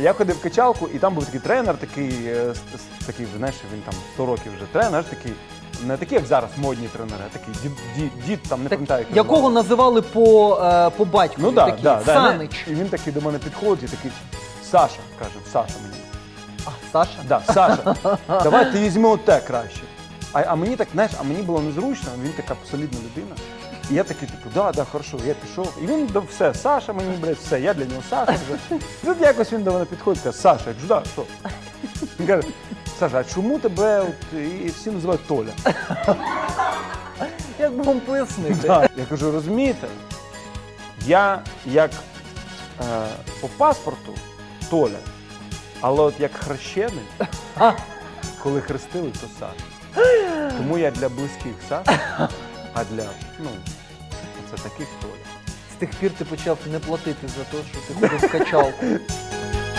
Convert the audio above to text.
Я ходив в качалку, і там був такий тренер, такий, е, с- с- такий знаєш, він там 100 років вже тренер, такий, не такий, як зараз модні тренери, а такий дід, дід, дід там не Так, пам'ятаю. як його якого називали по, е, по батьку, Ну да, такий, да, да, Санич. І він такий до мене підходить і такий, Саша, каже, Саша мені. А, Саша? Да, Саша, давай ти візьми оте краще. А, а мені так, знаєш, а мені було незручно, він така солідна людина. І я такий, типу, да, да, хорошо, я пішов. І він до все, Саша мені, блядь, все, я для нього Саша вже. І тут якось він до мене підходить, каже, Саша, я кажу, да, що? Він каже, Саша, а чому тебе от, і всі називають Толя? Як би вам пояснити? Да. Я кажу, розумієте, я як е, по паспорту Толя, але от як хрещений, коли хрестили, то Саша. Тому я для близьких сад, а для, ну, це таких то. З тих пір ти почав не платити за те, що ти ходив в качалку.